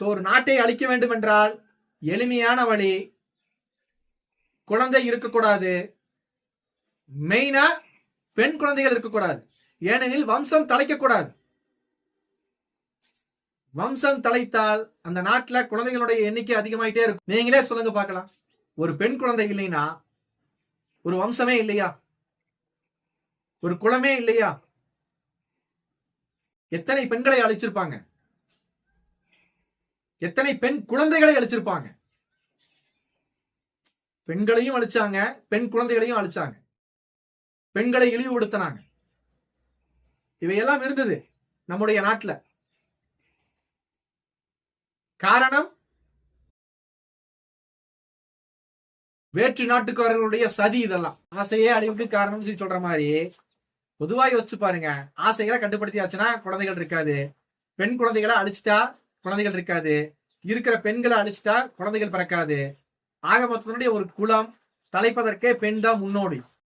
So ஒரு நாட்டை அழிக்க வேண்டும் என்றால் எளிமையான வழி குழந்தை இருக்கக்கூடாது. மெயினா பெண் குழந்தைகள் இருக்கக்கூடாது. ஏனெனில் வம்சம் தலைக்கக்கூடாது. வம்சம் தலைத்தால் அந்த நாட்டில் குழந்தைகளுடைய எண்ணிக்கை அதிகமாயிட்டே இருக்கும். நீங்களே சொல்லுங்க பார்க்கலாம். ஒரு பெண் குழந்தை இல்லைன்னா ஒரு வம்சமே இல்லையா? ஒரு குளமே இல்லையா? எத்தனை பெண்களை அழிச்சிருப்பாங்க? எத்தனை பெண் குழந்தைகளை அழிச்சிருப்பாங்க? பெண்களையும் அழிச்சாங்க பெண் குழந்தைகளையும் அழிச்சாங்க. பெண்களை இழிவுபடுத்தினாங்க. இவையெல்லாம் இருந்தது நம்முடைய நாட்டுல. காரணம்? வேற்று நாட்டுக்காரர்களுடைய சதி இதெல்லாம். ஆசையே அழிவுக்கு காரணம் சொல்லி சொல்ற மாதிரி பொதுவா யோசிச்சு பாருங்க. ஆசைகளை கட்டுப்படுத்தியாச்சுன்னா குழந்தைகள் இருக்காது. பெண் குழந்தைகளை அழிச்சிட்டா குழந்தைகள் இருக்காது. இருக்கிற பெண்களை அழிச்சிட்டா குழந்தைகள் பிறக்காது. ஆக மொத்தத்தினுடைய ஒரு குலம் தலைப்பதற்கே பெண் தான் முன்னோடி.